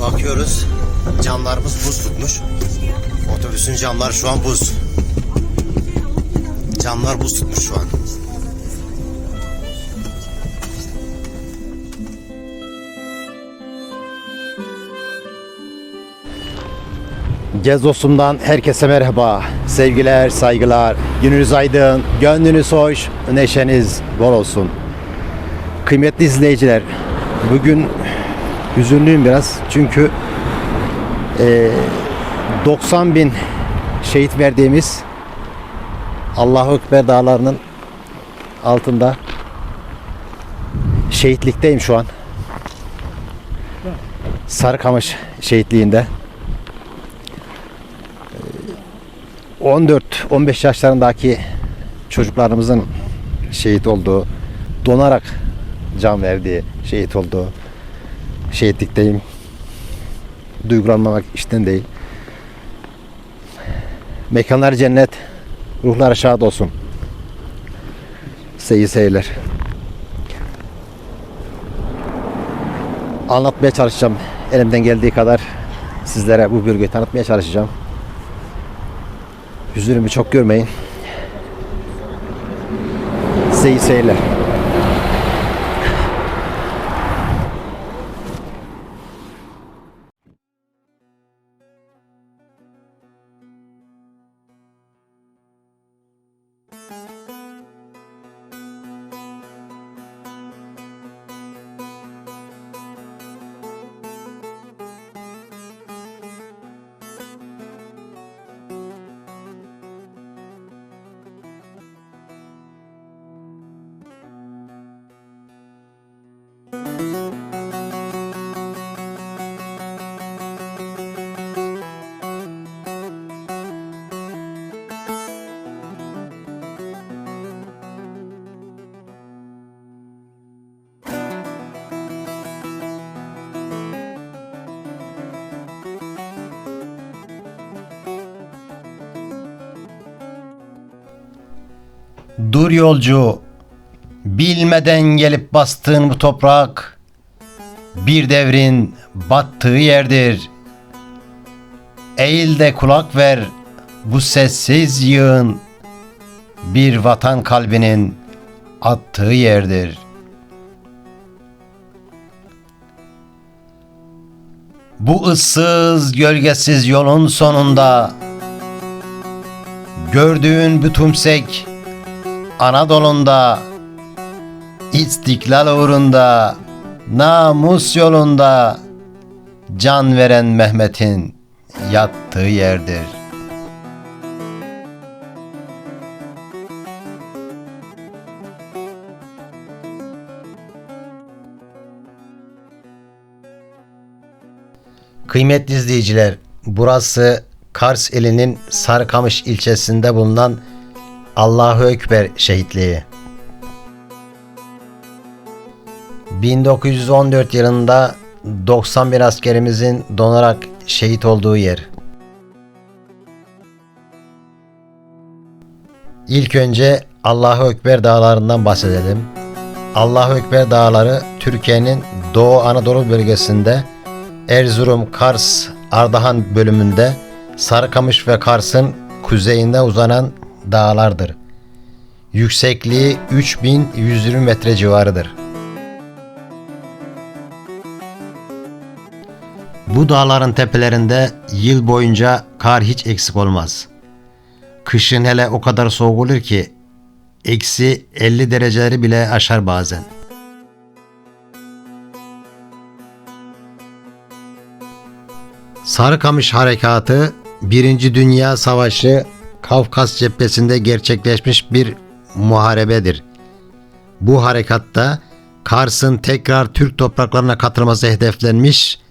bakıyoruz. Camlarımız buz tutmuş. Otobüsün camları şu an buz. Camlar buz tutmuş şu an. Gez dostumdan herkese merhaba. Sevgiler, saygılar. Gününüz aydın, gönlünüz hoş, neşeniz bol olsun. Kıymetli izleyiciler, bugün hüzünlüyüm biraz. Çünkü eee, 90 bin şehit verdiğimiz Allahu Ekber dağlarının altında şehitlikteyim şu an. Sarıkamış şehitliğinde. 14-15 yaşlarındaki çocuklarımızın şehit olduğu, donarak can verdiği, şehit olduğu şehitlikteyim. Duygulanmamak işten değil. Mekanlar cennet, ruhlar şad olsun. Size iyi seyirler. Anlatmaya çalışacağım. Elimden geldiği kadar sizlere bu bölgeyi tanıtmaya çalışacağım. Hüzünümü çok görmeyin. Size iyi seyirler. Dur yolcu, bilmeden gelip bastığın bu toprak bir devrin battığı yerdir. Eğil de kulak ver bu sessiz yığın bir vatan kalbinin attığı yerdir. Bu ıssız gölgesiz yolun sonunda gördüğün bu tümsek Anadolu'nda istiklal uğrunda namus yolunda can veren Mehmet'in yattığı yerdir. Kıymetli izleyiciler, burası Kars ilinin Sarıkamış ilçesinde bulunan Allahu Ekber şehitliği. 1914 yılında 91 askerimizin donarak şehit olduğu yer. İlk önce Allahu Ekber dağlarından bahsedelim. Allahu Ekber dağları Türkiye'nin Doğu Anadolu bölgesinde Erzurum, Kars, Ardahan bölümünde Sarıkamış ve Kars'ın kuzeyinde uzanan dağlardır. Yüksekliği 3120 metre civarıdır. Bu dağların tepelerinde yıl boyunca kar hiç eksik olmaz. Kışın hele o kadar soğuk olur ki eksi 50 dereceleri bile aşar bazen. Sarıkamış Harekatı 1. Dünya Savaşı Kafkas cephesinde gerçekleşmiş bir muharebedir. Bu harekatta Kars'ın tekrar Türk topraklarına katılması hedeflenmiş ve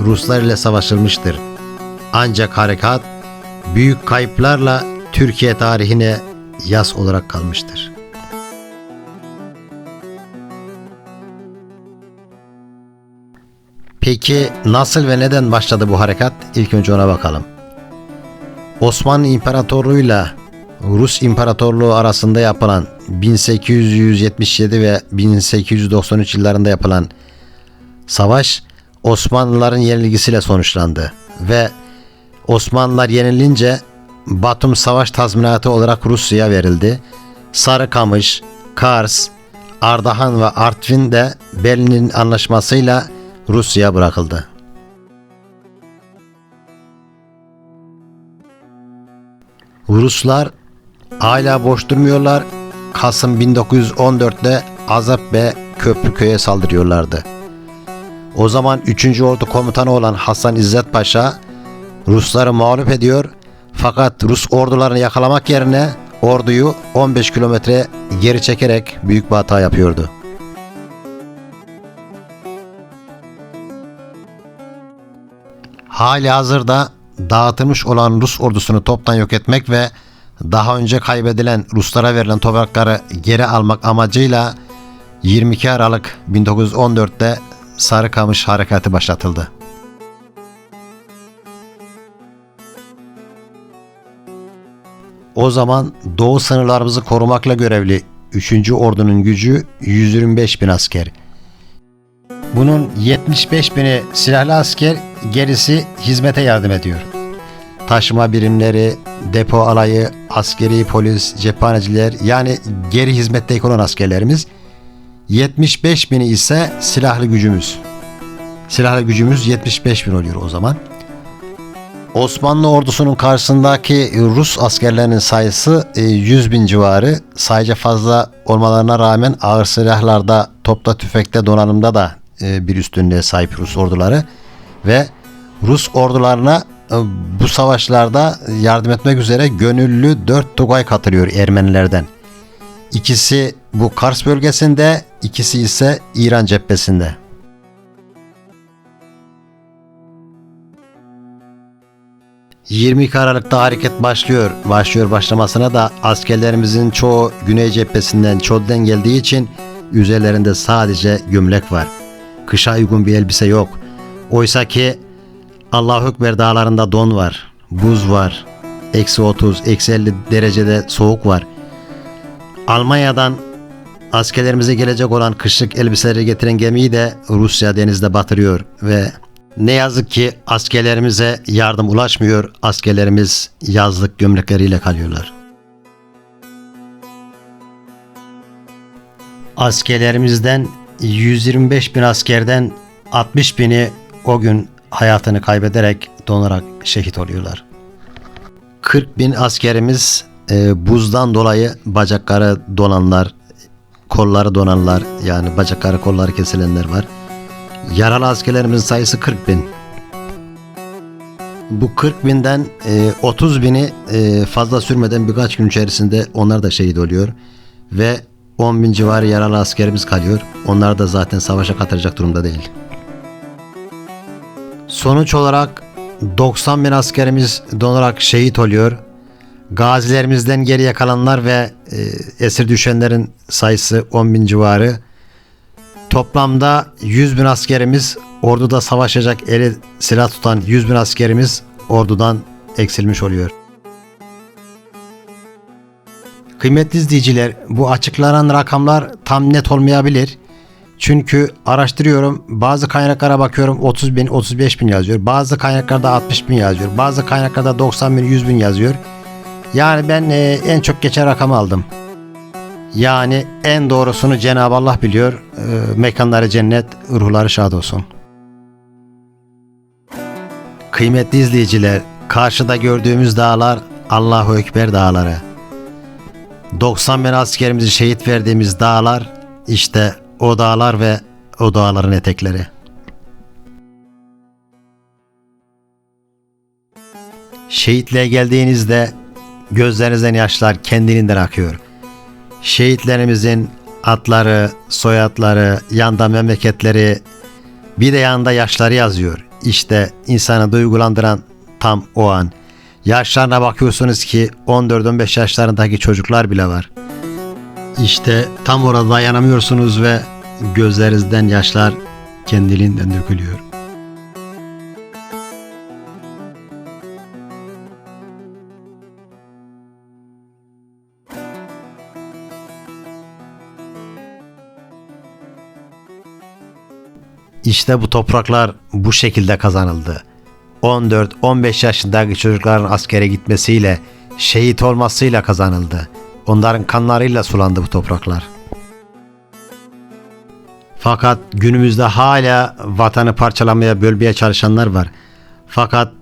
Ruslar ile savaşılmıştır. Ancak harekat büyük kayıplarla Türkiye tarihine yas olarak kalmıştır. Peki nasıl ve neden başladı bu harekat? İlk önce ona bakalım. Osmanlı İmparatorluğu'yla Rus İmparatorluğu arasında yapılan 1877 ve 1893 yıllarında yapılan savaş Osmanlıların yenilgisiyle sonuçlandı ve Osmanlılar yenilince Batum savaş tazminatı olarak Rusya'ya verildi. Sarıkamış, Kars, Ardahan ve Artvin de Berlin'in anlaşmasıyla Rusya'ya bırakıldı. Ruslar hala boş durmuyorlar. Kasım 1914'te Azap ve Köprüköy'e saldırıyorlardı. O zaman 3. Ordu Komutanı olan Hasan İzzet Paşa Rusları mağlup ediyor fakat Rus ordularını yakalamak yerine orduyu 15 kilometre geri çekerek büyük bir hata yapıyordu. Hali hazırda dağıtılmış olan Rus ordusunu toptan yok etmek ve daha önce kaybedilen Ruslara verilen toprakları geri almak amacıyla 22 Aralık 1914'te Sarıkamış Harekatı başlatıldı. O zaman doğu sınırlarımızı korumakla görevli 3. Ordunun gücü 125 bin asker. Bunun 75 bini silahlı asker, gerisi hizmete yardım ediyor. Taşıma birimleri, depo alayı, askeri polis, cephaneciler yani geri hizmetteki olan askerlerimiz 75 bini ise silahlı gücümüz. Silahlı gücümüz 75 bin oluyor o zaman. Osmanlı ordusunun karşısındaki Rus askerlerinin sayısı 100 bin civarı. Sayıca fazla olmalarına rağmen ağır silahlarda, topla tüfekte, donanımda da e, bir üstünlüğe sahip Rus orduları. Ve Rus ordularına e, bu savaşlarda yardım etmek üzere gönüllü 4 Tugay katılıyor Ermenilerden. İkisi bu Kars bölgesinde, ikisi ise İran cephesinde. ...22 Aralık'ta hareket başlıyor. Başlıyor başlamasına da askerlerimizin çoğu güney cephesinden Çod'den geldiği için... ...üzerlerinde sadece gömlek var. Kışa uygun bir elbise yok. Oysa ki Allahu Ekber dağlarında don var, buz var, eksi 30, eksi 50 derecede soğuk var. Almanya'dan askerlerimize gelecek olan kışlık elbiseleri getiren gemiyi de Rusya denizde batırıyor ve ne yazık ki askerlerimize yardım ulaşmıyor. Askerlerimiz yazlık gömlekleriyle kalıyorlar. Askerlerimizden 125 bin askerden 60 bini o gün hayatını kaybederek donarak şehit oluyorlar. 40 bin askerimiz e, buzdan dolayı bacakları donanlar, kolları donanlar yani bacakları kolları kesilenler var. Yaralı askerlerimizin sayısı 40 bin. Bu 40 binden e, 30 bini e, fazla sürmeden birkaç gün içerisinde onlar da şehit oluyor. Ve 10 bin civarı yaralı askerimiz kalıyor. Onlar da zaten savaşa katılacak durumda değil. Sonuç olarak 90 bin askerimiz donarak şehit oluyor. Gazilerimizden geriye kalanlar ve e, esir düşenlerin sayısı 10 bin civarı. Toplamda 100 bin askerimiz orduda savaşacak eli silah tutan 100 bin askerimiz ordudan eksilmiş oluyor. Kıymetli izleyiciler bu açıklanan rakamlar tam net olmayabilir. Çünkü araştırıyorum bazı kaynaklara bakıyorum 30 bin 35 bin yazıyor. Bazı kaynaklarda 60 bin yazıyor. Bazı kaynaklarda 90 bin 100 bin yazıyor. Yani ben e, en çok geçen rakamı aldım. Yani en doğrusunu Cenab-ı Allah biliyor. E, mekanları cennet, ruhları şad olsun. Kıymetli izleyiciler, karşıda gördüğümüz dağlar Allahu Ekber dağları. 90 bin askerimizi şehit verdiğimiz dağlar işte o dağlar ve o dağların etekleri. Şehitliğe geldiğinizde gözlerinizden yaşlar kendiliğinden akıyor. Şehitlerimizin atları, soyadları, yanda memleketleri, bir de yanında yaşları yazıyor. İşte insanı duygulandıran tam o an. Yaşlarına bakıyorsunuz ki 14-15 yaşlarındaki çocuklar bile var. İşte tam orada dayanamıyorsunuz ve gözlerinizden yaşlar kendiliğinden dökülüyor. İşte bu topraklar bu şekilde kazanıldı. 14-15 yaşındaki çocukların askere gitmesiyle, şehit olmasıyla kazanıldı. Onların kanlarıyla sulandı bu topraklar. Fakat günümüzde hala vatanı parçalamaya, bölmeye çalışanlar var. Fakat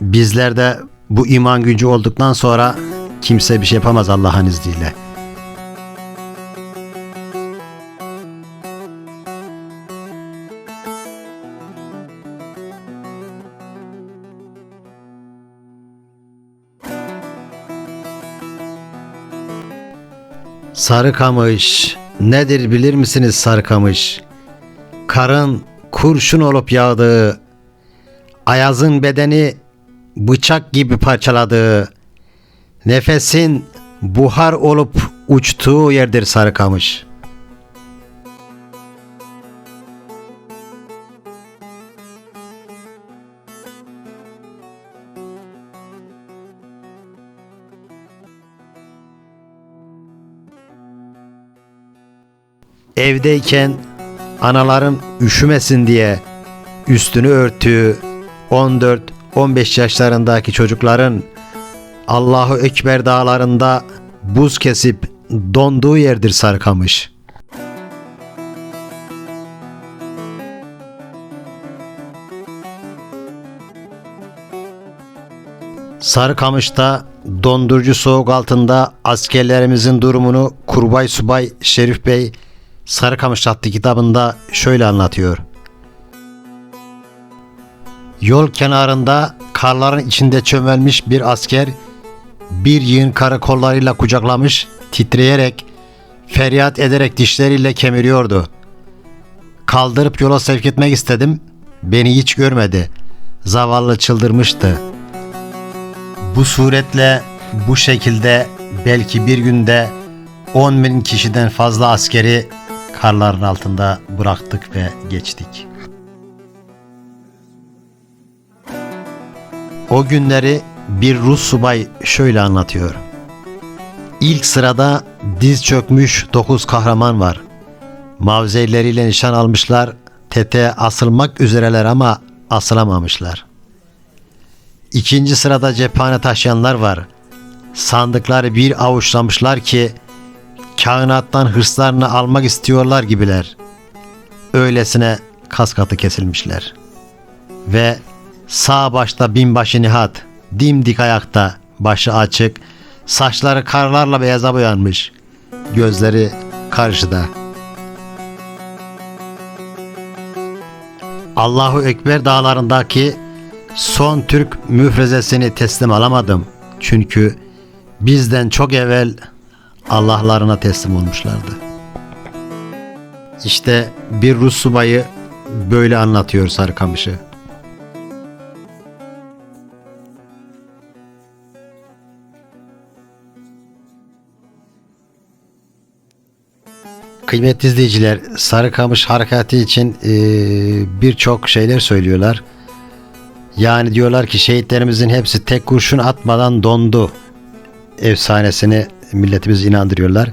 bizlerde bu iman gücü olduktan sonra kimse bir şey yapamaz Allah'ın izniyle. Sarıkamış nedir bilir misiniz Sarıkamış? Karın kurşun olup yağdığı, ayazın bedeni bıçak gibi parçaladığı, nefesin buhar olup uçtuğu yerdir Sarıkamış. Evdeyken anaların üşümesin diye üstünü örtüğü 14-15 yaşlarındaki çocukların Allahu Ekber dağlarında buz kesip donduğu yerdir Sarıkamış. Sarıkamış'ta dondurucu soğuk altında askerlerimizin durumunu Kurbay Subay Şerif Bey Sarıkamış adlı kitabında şöyle anlatıyor. Yol kenarında karların içinde çömelmiş bir asker bir yığın karı kollarıyla kucaklamış, titreyerek, feryat ederek dişleriyle kemiriyordu. Kaldırıp yola sevk etmek istedim. Beni hiç görmedi. Zavallı çıldırmıştı. Bu suretle, bu şekilde belki bir günde 10 bin kişiden fazla askeri karların altında bıraktık ve geçtik. O günleri bir Rus subay şöyle anlatıyor. İlk sırada diz çökmüş dokuz kahraman var. Mavzeyleriyle nişan almışlar, tete asılmak üzereler ama asılamamışlar. İkinci sırada cephane taşıyanlar var. Sandıkları bir avuçlamışlar ki kainattan hırslarını almak istiyorlar gibiler. Öylesine kaskatı kesilmişler. Ve sağ başta binbaşı Nihat, dimdik ayakta, başı açık, saçları karlarla beyaza boyanmış, gözleri karşıda. Allahu Ekber dağlarındaki son Türk müfrezesini teslim alamadım. Çünkü bizden çok evvel Allah'larına teslim olmuşlardı. İşte bir Rus subayı böyle anlatıyor Sarıkamış'ı. Kıymetli izleyiciler, Sarıkamış harekatı için e, birçok şeyler söylüyorlar. Yani diyorlar ki şehitlerimizin hepsi tek kurşun atmadan dondu efsanesini milletimiz inandırıyorlar.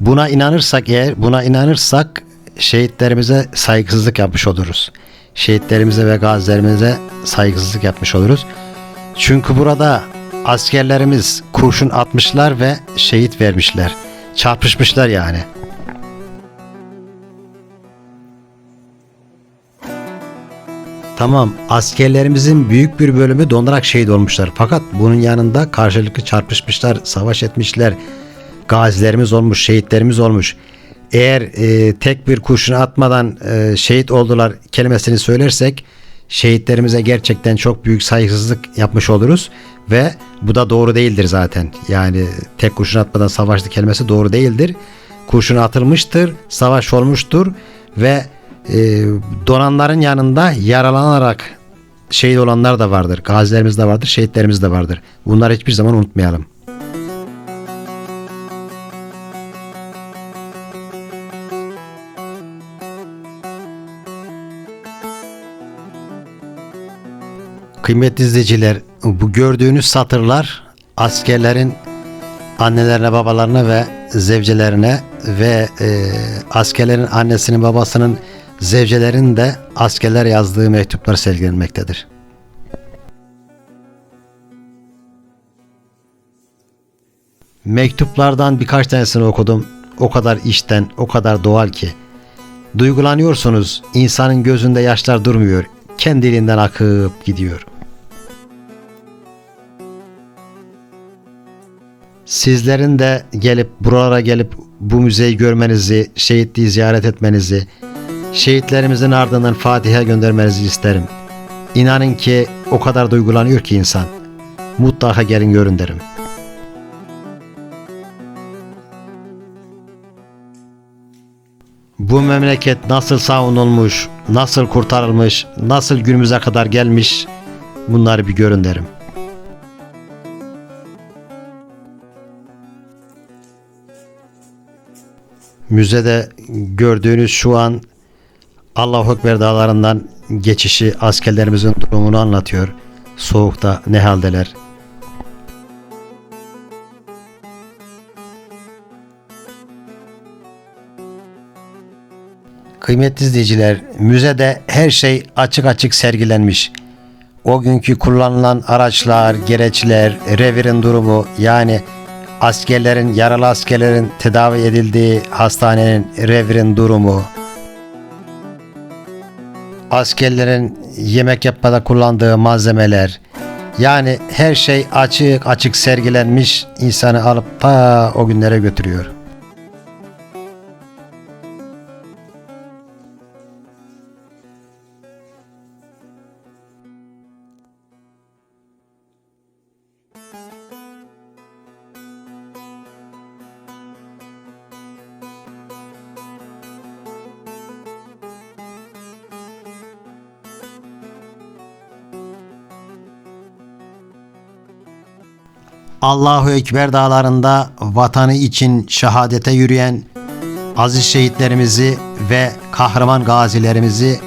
Buna inanırsak eğer, buna inanırsak şehitlerimize saygısızlık yapmış oluruz. Şehitlerimize ve gazilerimize saygısızlık yapmış oluruz. Çünkü burada askerlerimiz kurşun atmışlar ve şehit vermişler. Çarpışmışlar yani. Tamam askerlerimizin büyük bir bölümü donarak şehit olmuşlar. Fakat bunun yanında karşılıklı çarpışmışlar, savaş etmişler. Gazilerimiz olmuş, şehitlerimiz olmuş. Eğer e, tek bir kurşun atmadan e, şehit oldular kelimesini söylersek şehitlerimize gerçekten çok büyük saygısızlık yapmış oluruz ve bu da doğru değildir zaten. Yani tek kurşun atmadan savaştı kelimesi doğru değildir. Kurşun atılmıştır, savaş olmuştur ve e, donanların yanında yaralanarak şehit olanlar da vardır. Gazilerimiz de vardır, şehitlerimiz de vardır. Bunları hiçbir zaman unutmayalım. Kıymetli izleyiciler, bu gördüğünüz satırlar askerlerin annelerine, babalarına ve zevcelerine ve e, askerlerin annesinin babasının zevcelerin de askerler yazdığı mektuplar sergilenmektedir. Mektuplardan birkaç tanesini okudum. O kadar içten, o kadar doğal ki. Duygulanıyorsunuz, insanın gözünde yaşlar durmuyor, kendiliğinden akıp gidiyor. Sizlerin de gelip buralara gelip bu müzeyi görmenizi, şehitliği ziyaret etmenizi, şehitlerimizin ardından Fatiha göndermenizi isterim. İnanın ki o kadar duygulanıyor ki insan. Mutlaka gelin görün derim. Bu memleket nasıl savunulmuş, nasıl kurtarılmış, nasıl günümüze kadar gelmiş bunları bir görün derim. Müzede gördüğünüz şu an Allahu Ekber dağlarından geçişi askerlerimizin durumunu anlatıyor. Soğukta ne haldeler. Kıymetli izleyiciler, müzede her şey açık açık sergilenmiş. O günkü kullanılan araçlar, gereçler, revirin durumu yani askerlerin, yaralı askerlerin tedavi edildiği hastanenin revirin durumu, askerlerin yemek yapmada kullandığı malzemeler, yani her şey açık açık sergilenmiş insanı alıp ta o günlere götürüyor. Allahu Ekber dağlarında vatanı için şehadete yürüyen aziz şehitlerimizi ve kahraman gazilerimizi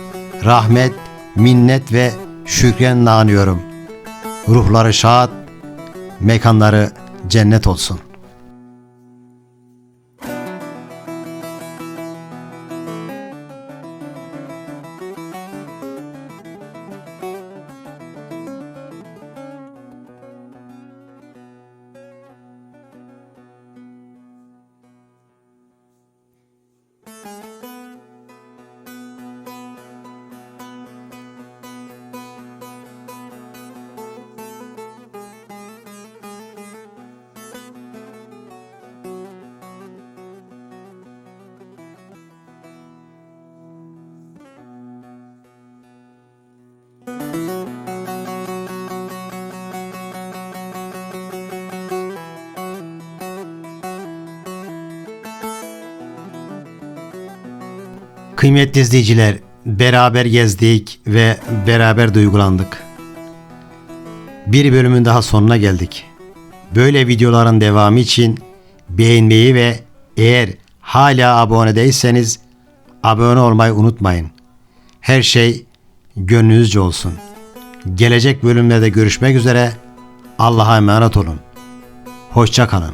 rahmet, minnet ve şükrenle anıyorum. Ruhları şad, mekanları cennet olsun. Kıymetli izleyiciler, beraber gezdik ve beraber duygulandık. Bir bölümün daha sonuna geldik. Böyle videoların devamı için beğenmeyi ve eğer hala abone değilseniz abone olmayı unutmayın. Her şey gönlünüzce olsun. Gelecek bölümlerde görüşmek üzere. Allah'a emanet olun. Hoşça kalın.